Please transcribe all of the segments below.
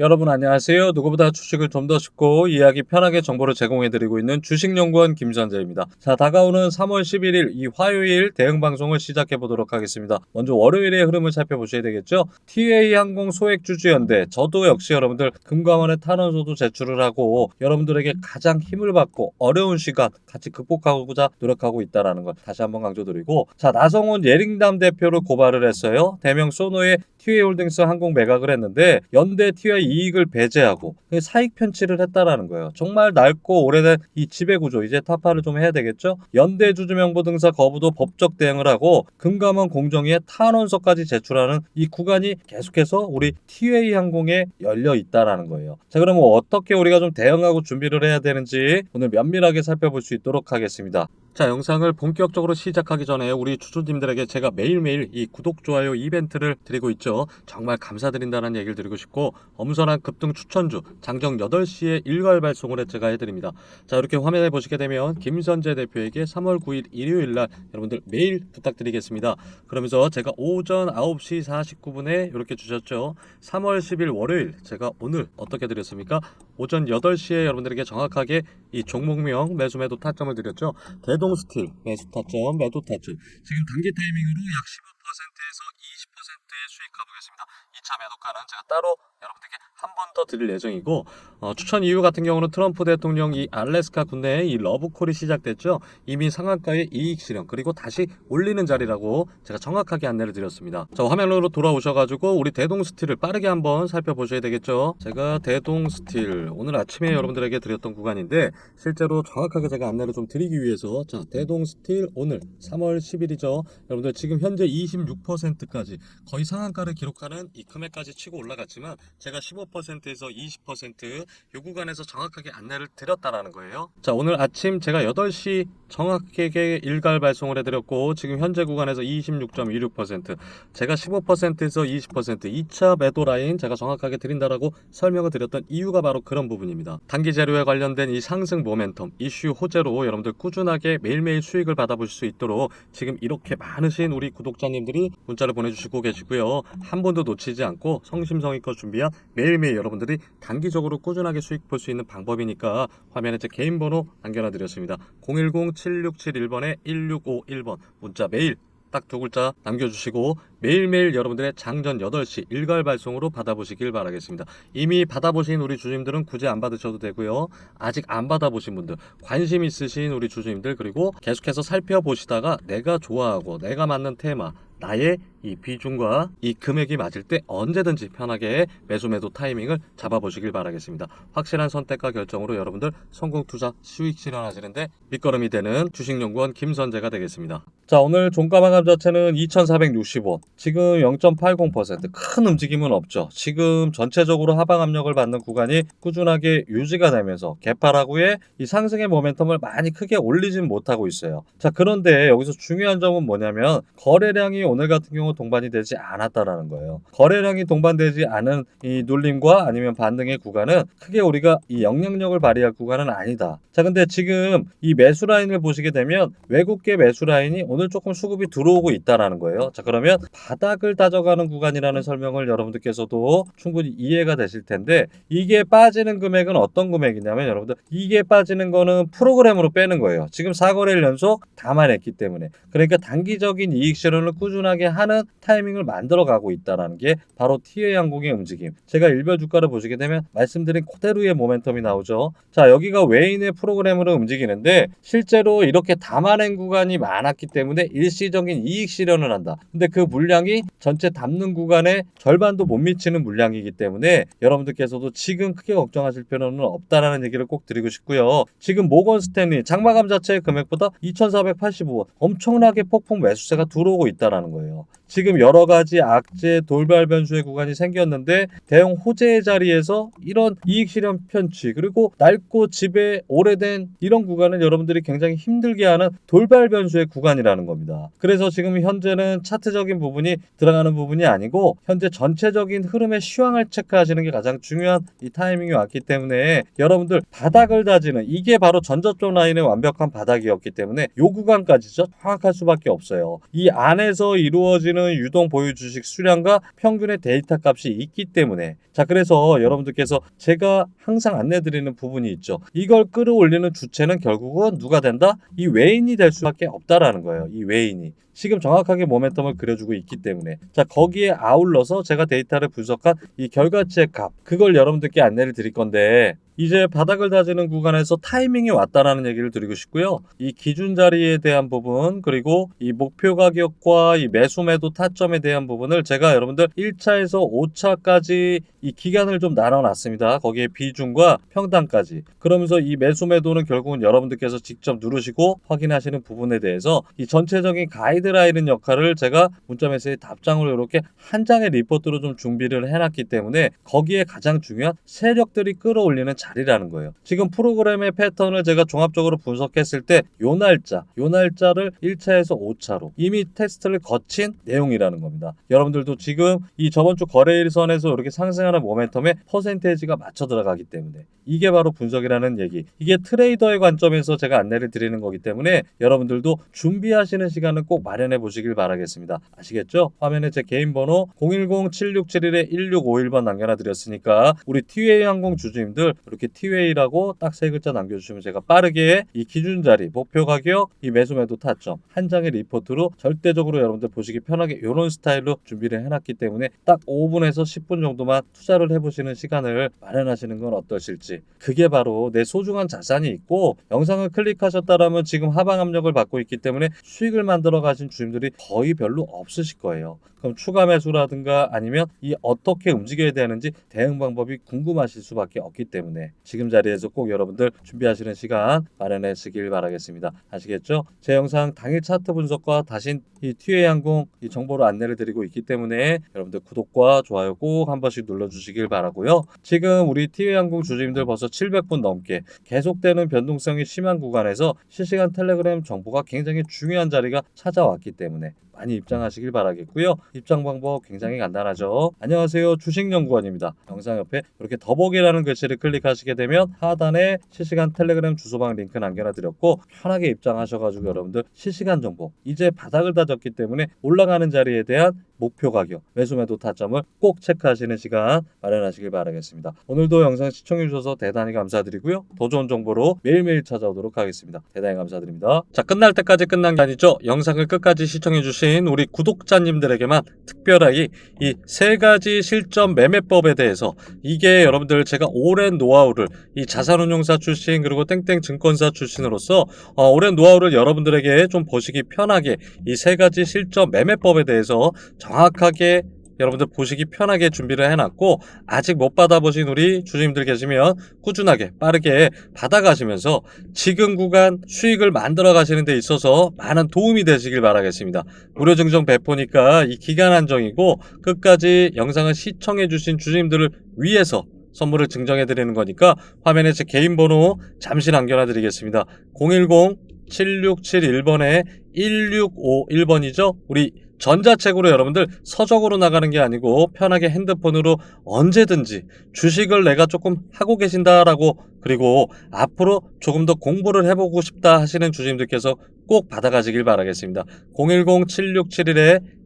여러분 안녕하세요. 누구보다 주식을 좀 더 쉽고 이해하기 편하게 정보를 제공해드리고 있는 주식연구원 김선재입니다. 자, 다가오는 3월 11일 이 화요일 대응 방송을 시작해 보도록 하겠습니다. 먼저 월요일의 흐름을 살펴보셔야 되겠죠. TA 항공 소액 주주연대 저도 역시 여러분들 금감원의 탄원서도 제출을 하고 여러분들에게 가장 힘을 받고 어려운 시간 같이 극복하고자 노력하고 있다라는 것 다시 한번 강조드리고 자 나성훈 예링담 대표를 고발을 했어요. 대명 소노의 TA홀딩스 항공 매각을 했는데 연대 TI 이익을 배제하고 사익 편취를 했다라는 거예요. 정말 낡고 오래된 이 지배 구조 이제 타파를 좀 해야 되겠죠. 연대 주주명부 등사 거부도 법적 대응을 하고 금감원 공정위에 탄원서까지 제출하는 이 구간이 계속해서 우리 TA 항공에 열려 있다라는 거예요. 자 그러면 어떻게 우리가 좀 대응하고 준비를 해야 되는지 오늘 면밀하게 살펴볼 수 있도록 하겠습니다. 자, 영상을 본격적으로 시작하기 전에 우리 주주님들에게 제가 매일매일 이 구독, 좋아요 이벤트를 드리고 있죠. 정말 감사드린다는 얘기를 드리고 싶고 엄선한 급등 추천주 장정 8시에 일괄 발송을 제가 해드립니다. 자, 이렇게 화면에 보시게 되면 김선재 대표에게 3월 9일 일요일 날 여러분들 메일 부탁드리겠습니다. 그러면서 제가 오전 9시 49분에 이렇게 주셨죠. 3월 10일 월요일 제가 오늘 어떻게 드렸습니까? 오전 8시에 여러분들에게 정확하게 이 종목명 매수 매도 타점을 드렸죠. 대동 스틸 매수 타점 매도 타점 지금 단기 타이밍으로 약 15%에서 20%의 수익 가보겠습니다. 2차 매도가는 제가 따로 여러분들께 한번 더 드릴 예정이고 어, 추천 이유 같은 경우는 트럼프 대통령 이 알래스카 군내에 이 러브콜이 시작됐죠. 이미 상한가의 이익 실현 그리고 다시 올리는 자리라고 제가 정확하게 안내를 드렸습니다. 자 화면으로 돌아오셔가지고 우리 대동 스틸을 빠르게 한번 살펴보셔야 되겠죠. 제가 대동 스틸 오늘 아침에 여러분들에게 드렸던 구간인데 실제로 정확하게 제가 안내를 좀 드리기 위해서 자 대동 스틸 오늘 3월 10일이죠. 여러분들 지금 현재 26%까지 거의 상한가를 기록하는 이 금액까지 치고 올라갔지만 제가 15%에서 20%이 구간에서 정확하게 안내를 드렸다라는 거예요. 자, 오늘 아침 제가 8시 정확하게 일괄 발송을 해드렸고 지금 현재 구간에서 26.26% 제가 15%에서 20% 2차 매도 라인 제가 정확하게 드린다라고 설명을 드렸던 이유가 바로 그런 부분입니다. 단기 재료에 관련된 이 상승 모멘텀 이슈 호재로 여러분들 꾸준하게 매일매일 수익을 받아보실 수 있도록 지금 이렇게 많으신 우리 구독자님들이 문자를 보내주시고 계시고요. 한 번도 놓치지 않고 성심성의껏 준비한 매일매일 여러분들이 단기적으로 꾸준 하게 수익 볼 수 있는 방법이니까 화면에 제 개인 번호 남겨놔 드렸습니다. 010-7671번에 1651번 문자 메일 딱 두 글자 남겨주시고 매일매일 여러분들의 장전 8시 일괄 발송으로 받아보시길 바라겠습니다. 이미 받아보신 우리 주주님들은 굳이 안 받으셔도 되고요. 아직 안 받아보신 분들, 관심 있으신 우리 주주님들 그리고 계속해서 살펴보시다가 내가 좋아하고 내가 맞는 테마 나의 이 비중과 이 금액이 맞을 때 언제든지 편하게 매수 매도 타이밍을 잡아보시길 바라겠습니다. 확실한 선택과 결정으로 여러분들 성공 투자 수익 실현하시는데 밑거름이 되는 주식연구원 김선재가 되겠습니다. 자 오늘 종가 마감 자체는 2,460원 지금 0.80%큰 움직임은 없죠. 지금 전체적으로 하방 압력을 받는 구간이 꾸준하게 유지가 되면서 개파라고의 이 상승의 모멘텀을 많이 크게 올리진 못하고 있어요. 자 그런데 여기서 중요한 점은 뭐냐면 거래량이 오늘 같은 경우 동반이 되지 않았다라는 거예요. 거래량이 동반되지 않은 이 눌림과 아니면 반등의 구간은 크게 우리가 이 영향력을 발휘할 구간은 아니다. 자 근데 지금 이 매수 라인을 보시게 되면 외국계 매수 라인이 오늘 조금 수급이 들어오고 있다라는 거예요. 자 그러면 바닥을 다져가는 구간이라는 설명을 여러분들께서도 충분히 이해가 되실 텐데 이게 빠지는 금액은 어떤 금액이냐면 여러분들 이게 빠지는 거는 프로그램으로 빼는 거예요. 지금 4거래일 연속 담아냈기 때문에 그러니까 단기적인 이익 실현을 꾸준 하게 하는 타이밍을 만들어 가고 있다라는 게 바로 TA 항공의 움직임. 제가 일별 주가를 보시게 되면 말씀드린 그대로의 모멘텀이 나오죠. 자 여기가 외인의 프로그램으로 움직이는데 실제로 이렇게 담아낸 구간이 많았기 때문에 일시적인 이익 실현을 한다. 근데 그 물량이 전체 담는 구간의 절반도 못 미치는 물량이기 때문에 여러분들께서도 지금 크게 걱정하실 필요는 없다라는 얘기를 꼭 드리고 싶고요. 지금 모건 스탠리 장마감 자체의 금액보다 2,485원 엄청나게 폭풍 매수세가 들어오고 있다라 는 거예요. 지금 여러 가지 악재 돌발 변수의 구간이 생겼는데 대형 호재의 자리에서 이런 이익 실현 편취 그리고 낡고 집에 오래된 이런 구간은 여러분들이 굉장히 힘들게 하는 돌발 변수의 구간이라는 겁니다. 그래서 지금 현재는 차트적인 부분이 들어가는 부분이 아니고 현재 전체적인 흐름의 시황을 체크하시는 게 가장 중요한 이 타이밍이 왔기 때문에 여러분들 바닥을 다지는 이게 바로 전저점 라인의 완벽한 바닥이었기 때문에 요 구간까지죠 정확할 수밖에 없어요. 이 안에서 이루어지는 유동 보유 주식 수량과 평균의 데이터 값이 있기 때문에 자 그래서 여러분들께서 제가 항상 안내드리는 부분이 있죠. 이걸 끌어올리는 주체는 결국은 누가 된다? 이 외인이 될 수밖에 없다라는 거예요. 이 외인이. 지금 정확하게 모멘텀을 그려주고 있기 때문에 자 거기에 아울러서 제가 데이터를 분석한 이 결과치의 값 그걸 여러분들께 안내를 드릴 건데 이제 바닥을 다지는 구간에서 타이밍이 왔다라는 얘기를 드리고 싶고요. 이 기준 자리에 대한 부분 그리고 이 목표 가격과 이 매수 매도 타점에 대한 부분을 제가 여러분들 1차에서 5차까지 이 기간을 좀 나눠 놨습니다. 거기에 비중과 평단까지. 그러면서 이 매수 매도는 결국은 여러분들께서 직접 누르시고 확인하시는 부분에 대해서 이 전체적인 가이드 라인은 역할을 제가 문자 메시지 답장으로 이렇게 한 장의 리포트로 좀 준비를 해놨기 때문에 거기에 가장 중요한 세력들이 끌어올리는 자리라는 거예요. 지금 프로그램의 패턴을 제가 종합적으로 분석했을 때 요 날짜, 요 날짜를 1차에서 5차로 이미 테스트를 거친 내용이라는 겁니다. 여러분들도 지금 이 저번 주 거래일선에서 이렇게 상승하는 모멘텀에 퍼센테이지가 맞춰 들어가기 때문에 이게 바로 분석이라는 얘기. 이게 트레이더의 관점에서 제가 안내를 드리는 거기 때문에 여러분들도 준비하시는 시간을 꼭 마련 해 보시길 바라겠습니다. 아시겠죠? 화면에 제 개인 번호 010-7671-1651번 남겨놔 드렸으니까 우리 티웨이 항공 주주님들 이렇게 티웨이라고 딱 세 글자 남겨주시면 제가 빠르게 이 기준 자리, 목표 가격, 이 매수 매도 타점 한 장의 리포트로 절대적으로 여러분들 보시기 편하게 이런 스타일로 준비를 해놨기 때문에 딱 5분에서 10분 정도만 투자를 해보시는 시간을 마련하시는 건 어떠실지 그게 바로 내 소중한 자산이 있고 영상을 클릭하셨다라면 지금 하방 압력을 받고 있기 때문에 수익을 만들어 가신 주님들이 거의 별로 없으실 거예요. 그럼 추가 매수라든가 아니면 이 어떻게 움직여야 되는지 대응 방법이 궁금하실 수밖에 없기 때문에 지금 자리에서 꼭 여러분들 준비하시는 시간 마련하시길 바라겠습니다. 아시겠죠? 제 영상 당일 차트 분석과 다신 이 티웨이 항공 이 정보로 안내를 드리고 있기 때문에 여러분들 구독과 좋아요 꼭 한 번씩 눌러주시길 바라고요. 지금 우리 티웨이 항공 주주님들 벌써 700분 넘게 계속되는 변동성이 심한 구간에서 실시간 텔레그램 정보가 굉장히 중요한 자리가 찾아 왔기 때문에 많이 입장하시길 바라겠고요. 입장 방법 굉장히 간단하죠. 안녕하세요. 주식연구원입니다. 영상 옆에 이렇게 더보기라는 글씨를 클릭하시게 되면 하단에 실시간 텔레그램 주소방 링크 남겨놔드렸고 편하게 입장하셔가지고 여러분들 실시간 정보 이제 바닥을 다졌기 때문에 올라가는 자리에 대한 목표 가격, 매수 매도 타점을 꼭 체크하시는 시간 마련하시길 바라겠습니다. 오늘도 영상 시청해주셔서 대단히 감사드리고요. 더 좋은 정보로 매일매일 찾아오도록 하겠습니다. 대단히 감사드립니다. 자, 끝날 때까지 끝난 게 아니죠. 영상을 끝까지 시청해주신 우리 구독자님들에게만 특별하게 이 세 가지 실전 매매법에 대해서 이게 여러분들 제가 오랜 노하우를 이 자산운용사 출신 그리고 땡땡 증권사 출신으로서 어, 오랜 노하우를 여러분들에게 좀 보시기 편하게 이 세 가지 실전 매매법에 대해서 정확하게 여러분들 보시기 편하게 준비를 해놨고 아직 못 받아보신 우리 주주님들 계시면 꾸준하게 빠르게 받아가시면서 지금 구간 수익을 만들어 가시는 데 있어서 많은 도움이 되시길 바라겠습니다. 무료 증정 배포니까 이 기간 한정이고 끝까지 영상을 시청해 주신 주주님들을 위해서 선물을 증정해 드리는 거니까 화면에 제 개인 번호 잠시 남겨놔 드리겠습니다. 010 7671번에 1651번이죠. 우리 전자책으로 여러분들 서적으로 나가는 게 아니고 편하게 핸드폰으로 언제든지 주식을 내가 조금 하고 계신다라고 그리고 앞으로 조금 더 공부를 해보고 싶다 하시는 주주님들께서 꼭 받아가시길 바라겠습니다.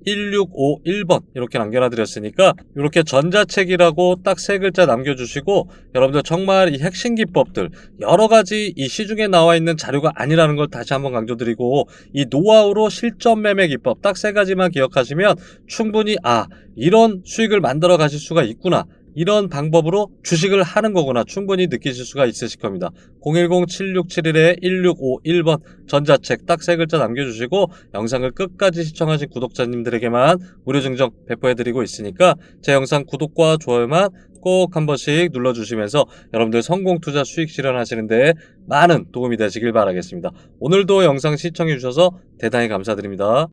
010-7671-1651번 이렇게 남겨놔 드렸으니까 이렇게 전자책이라고 딱 세 글자 남겨주시고 여러분들 정말 이 핵심 기법들 여러 가지 이 시중에 나와 있는 자료가 아니라는 걸 다시 한번 강조드리고 이 노하우로 실전 매매 기법 딱 세 가지만 기억하시면 충분히 아 이런 수익을 만들어 가실 수가 있구나 이런 방법으로 주식을 하는 거구나 충분히 느끼실 수가 있으실 겁니다. 010-7671-1651번 전자책 딱 세 글자 남겨주시고 영상을 끝까지 시청하신 구독자님들에게만 무료 증정 배포해드리고 있으니까 제 영상 구독과 좋아요만 꼭 한 번씩 눌러주시면서 여러분들 성공 투자 수익 실현하시는데 많은 도움이 되시길 바라겠습니다. 오늘도 영상 시청해주셔서 대단히 감사드립니다.